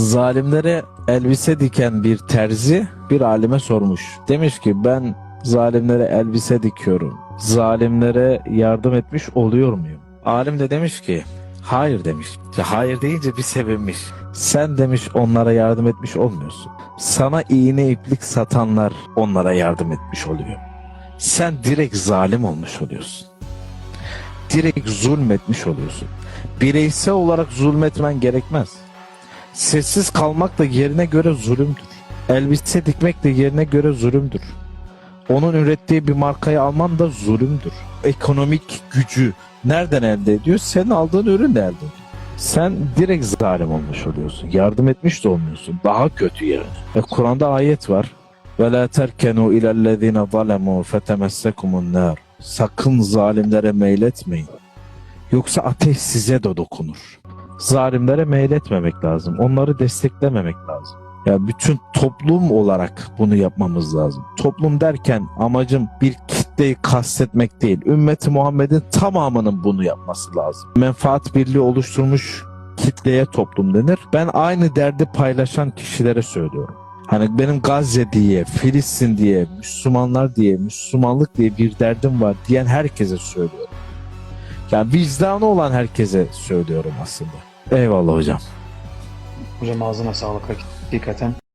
Zalimlere elbise diken bir terzi bir alime sormuş. Demiş ki ben zalimlere elbise dikiyorum. Zalimlere yardım etmiş oluyor muyum? Alim de demiş ki hayır demiş. Ya hayır deyince bir sevinmiş. Sen demiş onlara yardım etmiş olmuyorsun. Sana iğne iplik satanlar onlara yardım etmiş oluyor. Sen direkt zalim olmuş oluyorsun. Direkt zulmetmiş oluyorsun. Bireysel olarak zulmetmen gerekmez. Sessiz kalmak da yerine göre zulümdür. Elbise dikmek de yerine göre zulümdür. Onun ürettiği bir markayı alman da zulümdür. Ekonomik gücü nereden elde ediyor? Senin aldığın ürün de elde ediyor. Sen direkt zalim olmuş oluyorsun. Yardım etmiş de olmuyorsun. Daha kötü yani. E, Kur'an'da ayet var. Ve la terkenu ilellezine zalemu fetemessekumun nar. Sakın zalimlere meyletmeyin. Yoksa ateş size de dokunur. Zalimlere meyletmemek lazım. Onları desteklememek lazım. Ya bütün toplum olarak bunu yapmamız lazım. Toplum derken amacım bir kitleyi kastetmek değil. Ümmeti Muhammed'in tamamının bunu yapması lazım. Menfaat birliği oluşturmuş kitleye toplum denir. Ben aynı derdi paylaşan kişilere söylüyorum. Hani benim Gazze diye, Filistin diye, Müslümanlar diye, Müslümanlık diye bir derdim var diyen herkese söylüyorum. Yani vicdanı olan herkese söylüyorum aslında. Eyvallah hocam. Hocam ağzına sağlık hakikaten.